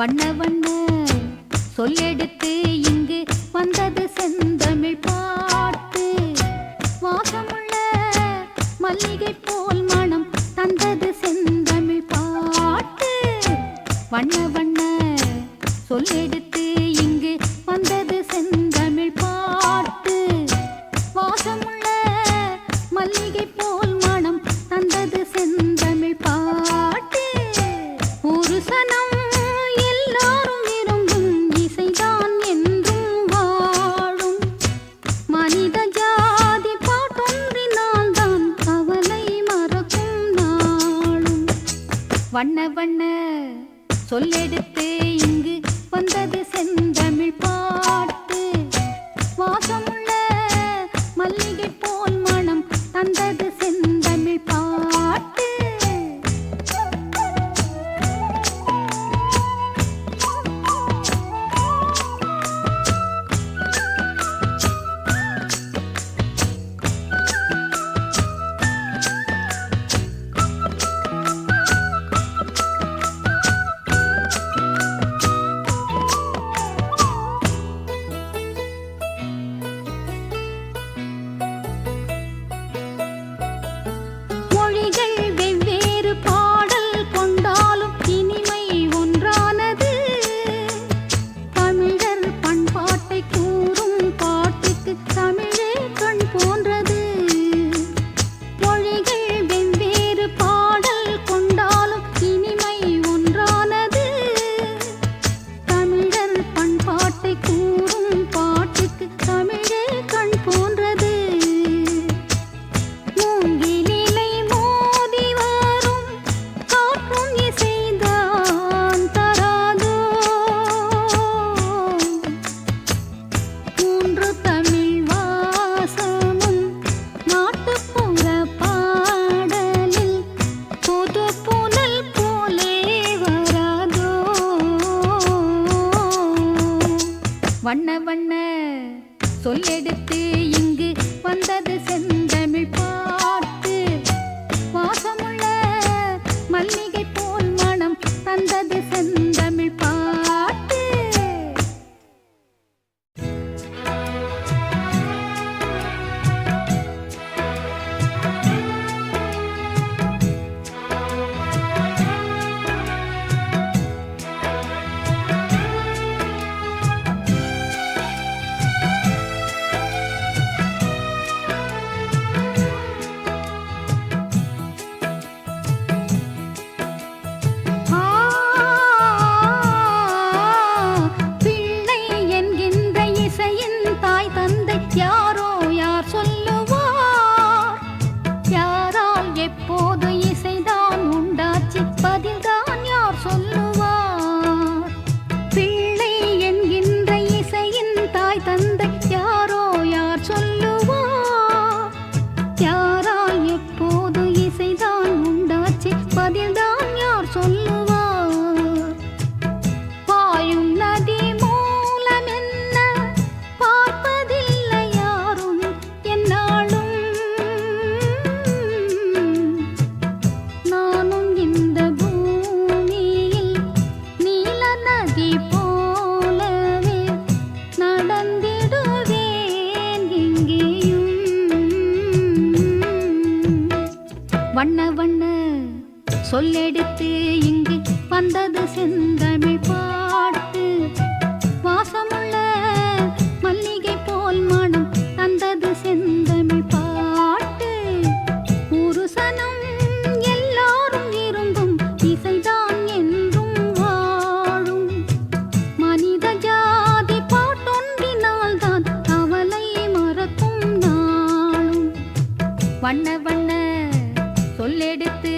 வண்ண வண்ண சொல்லெடுத்து இங்கு வந்தது செந்தமிழ் பாட்டு. வாசமுள்ள மல்லிகை போல் மனம் தந்தது செந்தமிழ் பாட்டு. வண்ண வண்ண சொல்லெடு வண்ண வண்ண சொல்லெடுத்து சொல்லெடுக்க வண்ண வண்ண சொல்லெடுத்து இங்கு வந்தது செந்தமிழ் பாட்டு. வாசமுள்ள வண்ண வண்ண சொல்லெடுத்து